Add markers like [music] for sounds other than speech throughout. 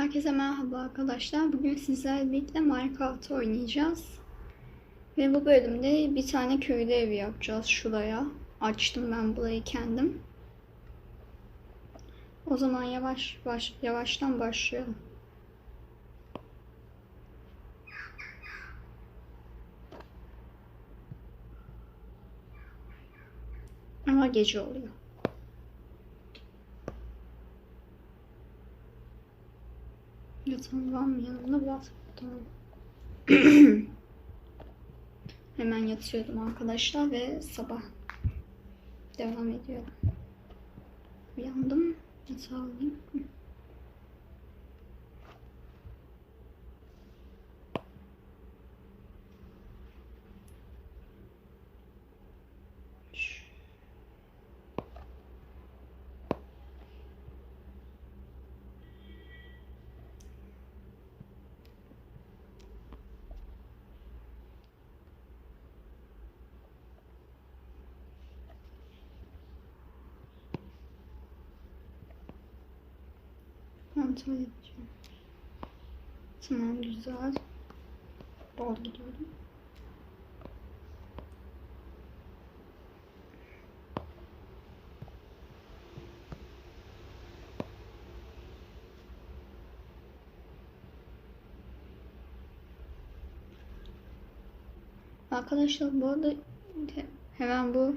Herkese merhaba arkadaşlar. Bugün sizlerle birlikte Minecraft oynayacağız. Ve bu bölümde bir tane köyde ev yapacağız şuraya. Açtım ben burayı kendim. O zaman yavaş baş, yavaştan başlayalım. Ama gece oluyor. Mı yanımda biraz? Tamam. [clears throat] Hemen yatıyordum arkadaşlar ve sabah devam ediyorum. Uyandım. Yatağı alayım. Kontrol edeceğim. Tamam güzel. Bol gidiyorum. Arkadaşlar bu arada hemen bu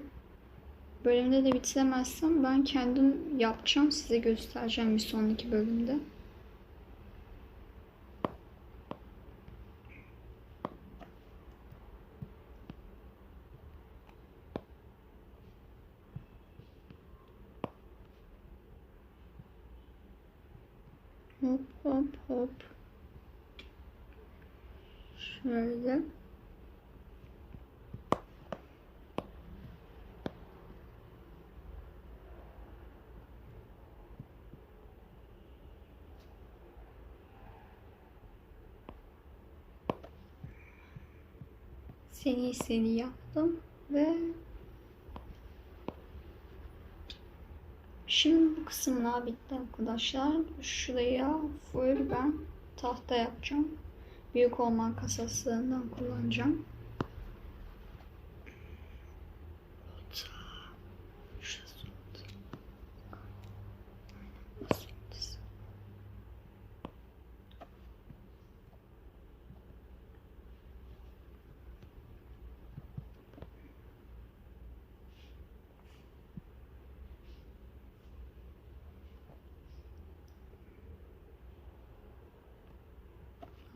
bölümde de bitiremezsem ben kendim yapacağım size göstereceğim bir sonraki bölümde. Hop hop hop. Şöyle. Seri seri yaptım ve şimdi bu kısımlar bitti arkadaşlar. Şuraya full ben tahta yapacağım. Büyük olman kasasından kullanacağım. Şurası oldu. Nasıl oldu?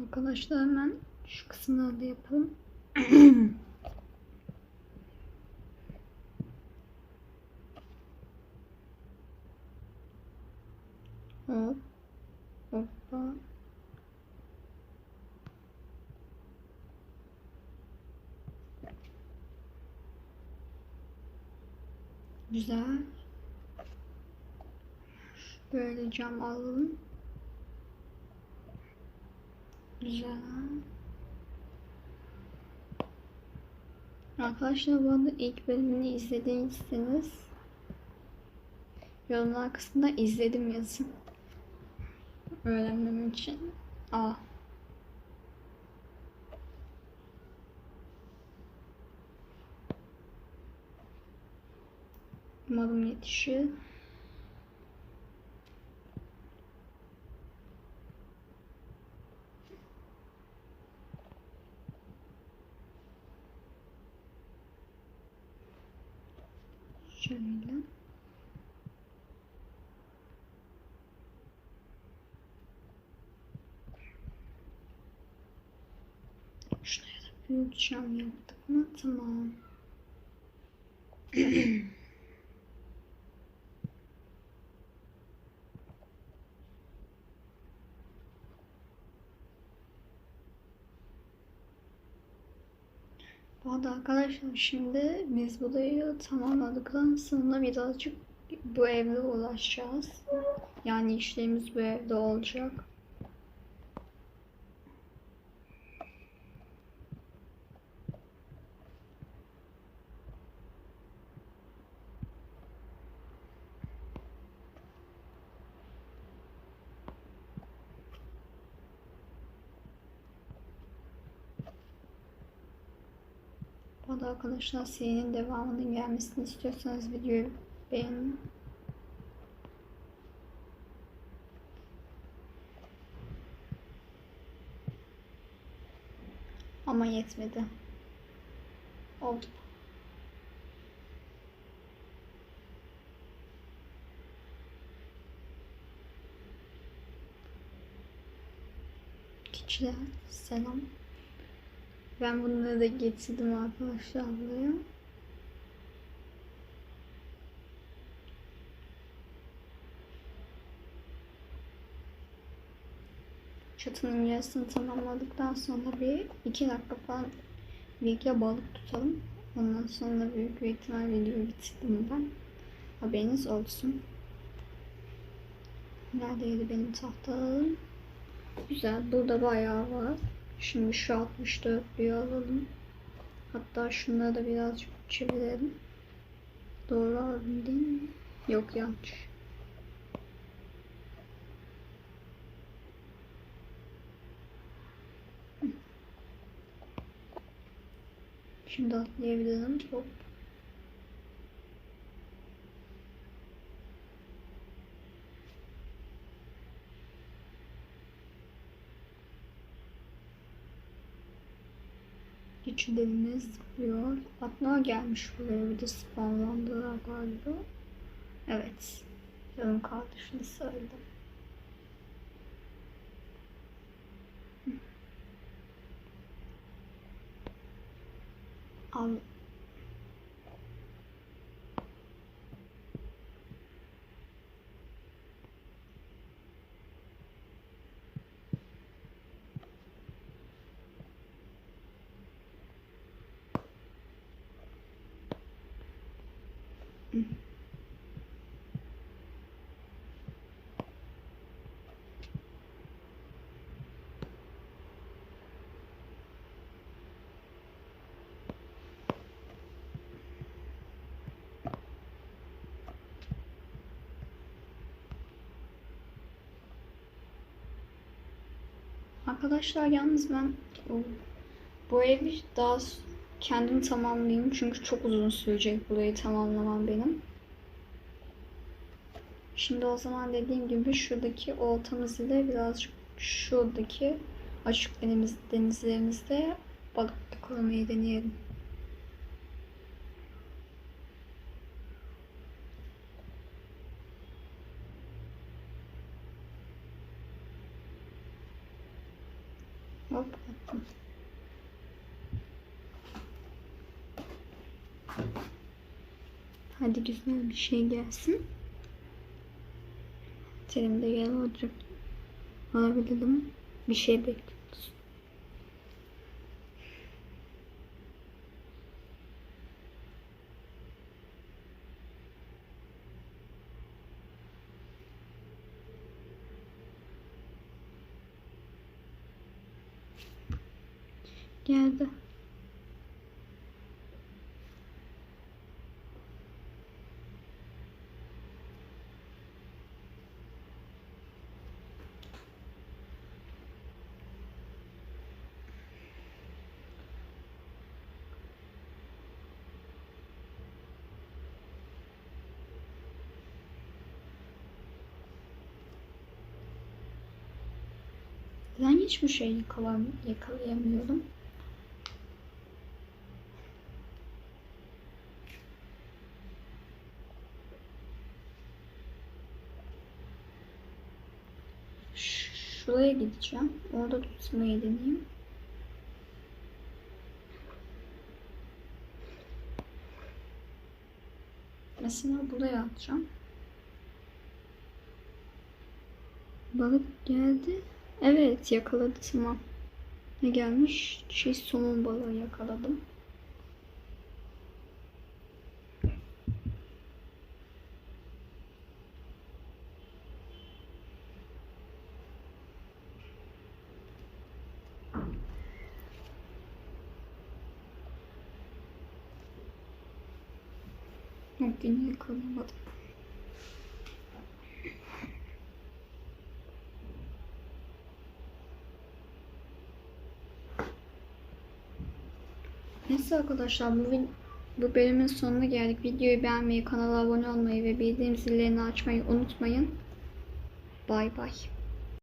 Arkadaşlar hemen şu kısımları da yapalım. [clears throat] Hop. Hoppa. Güzel. Böyle cam alalım. Arkadaşlar bu arada ilk bölümünü izlediyseniz yorumlar kısmında izledim yazın. Öğrenmem için. Aa. Umarım yetişir. Şöyle. Şuraya da büyük cam yaptık mı? Tamam. Arada arkadaşlar şimdi biz burayı tamamladıktan sonra birazcık bu evde ulaşacağız. Yani işlerimiz bu evde olacak. Arada arkadaşlar serinin devamının gelmesini istiyorsanız videoyu beğenin. Ama yetmedi. Oldu. Keçiler selam. Ben bunları da getirdim arkadaşlar buraya. Çatının yarısını tamamladıktan sonra bir iki dakika falan birlikte balık tutalım. Ondan sonra büyük bir ihtimal videoyu bitirdim ben. Haberiniz olsun. Neredeydi benim tahtalarım? Güzel. Burada bayağı var. Şimdi şu 64'lüyü alalım. Hatta şunları da birazcık çevirelim. Doğru aldım değil mi? Yok yanlış. Şimdi atlayabilirim. Hop. Geçilerimiz zıplıyor. Atlar gelmiş buraya bir de spawnlandılar galiba. Evet. Yarım kaldı şunu söyledim. Al. Arkadaşlar yalnız ben bu evi daha kendim tamamlayayım çünkü çok uzun sürecek burayı tamamlamam benim. Şimdi o zaman dediğim gibi şuradaki oltamız ile birazcık şuradaki açık deniz, denizlerimizde balık yakalamayı deneyelim. Hop attım. Hadi güzel bir şey gelsin. Terimde gel olacak. Alabilirim. Bir şey bekliyoruz. Geldi. Ben hiçbir şey yakalayamıyorum. Şuraya gideceğim. Orada tutmayı deneyeyim. Mesela buraya atacağım. Balık geldi. Evet yakaladı tamam. Ne gelmiş? Şey somon balığı yakaladım. Yok yine yakalayamadım. Neyse arkadaşlar bu, vid- bu bölümün sonuna geldik. Videoyu beğenmeyi, kanala abone olmayı ve bildirim zillerini açmayı unutmayın. Bay bay.